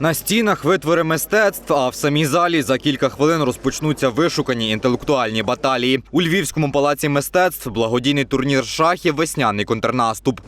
На стінах витвори мистецтв, а в самій залі за кілька хвилин розпочнуться вишукані інтелектуальні баталії. У Львівському палаці мистецтв благодійний турнір шахів весняний контрнаступ.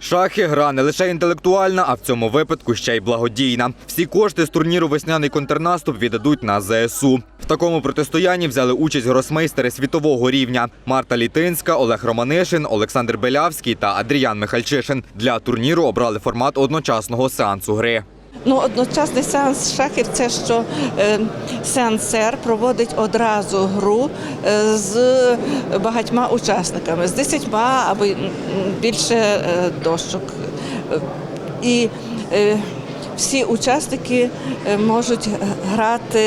Шахи гра не лише інтелектуальна, а в цьому випадку ще й благодійна. Всі кошти з турніру весняний контрнаступ віддадуть на ЗСУ. Такому протистоянні взяли участь гросмейстери світового рівня: Марта Літинська, Олег Романишин, Олександр Белявський та Адріян Михальчишин. Для турніру обрали формат одночасного сеансу гри. Ну, одночасний сеанс шахів це що е, сеансер проводить одразу гру е, з багатьма учасниками, з десятьма або більше е, дощок. І е, всі учасники е, можуть грати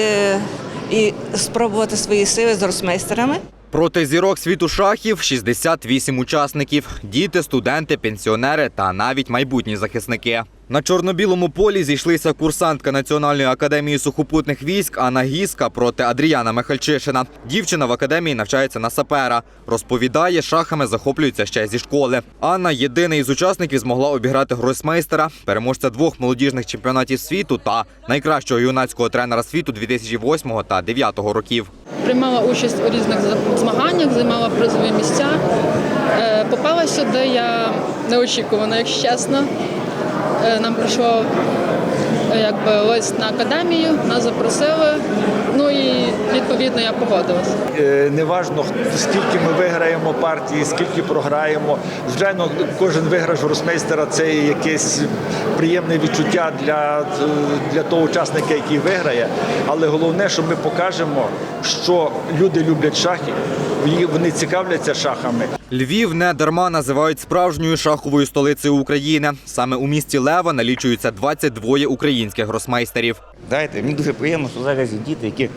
і спробувати свої сили з росмейстерами. Проти зірок світу шахів 68 учасників: діти, студенти, пенсіонери та навіть майбутні захисники. На чорно-білому полі зійшлися курсантка Національної академії сухопутних військ Анна Гіска проти Адріяна Михальчишина. Дівчина в академії навчається на сапера. Розповідає, шахами захоплюється ще зі школи. Анна єдиний із учасників змогла обіграти гросмейстера, переможця двох молодіжних чемпіонатів світу та найкращого юнацького тренера світу 2008 та 2009 років. Приймала участь у різних змаганнях, займала призові місця. Е, Попала сюди я неочікувано, якщо чесно. Е, Нам прийшов е, якби, лист на академію, нас запросили. Відповідно я погодилася. Е, Неважно, скільки ми виграємо партії, скільки програємо. Звичайно, кожен виграш гросмейстера це якесь приємне відчуття для, для того учасника, який виграє. Але головне, що ми покажемо, що люди люблять шахи, вони цікавляться шахами. Львів не дарма називають справжньою шаховою столицею України. Саме у місті Лева налічується 22 українських гросмейстерів. Знаєте, мені дуже приємно, що зараз є діти, які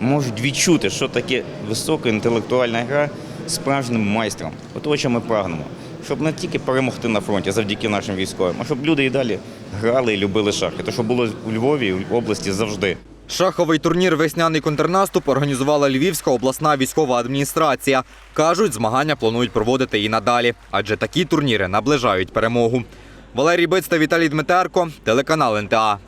можуть відчути, що таке висока інтелектуальна гра справжнім майстром. От що ми прагнемо. Щоб не тільки перемогти на фронті завдяки нашим військовим, а щоб люди і далі грали і любили шахи. Те, що було у Львові, в області завжди. Шаховий турнір Весняний контрнаступ організувала Львівська обласна військова адміністрація. Кажуть, змагання планують проводити і надалі, адже такі турніри наближають перемогу. Валерій Биць та Віталій Дмитерко, телеканал НТА.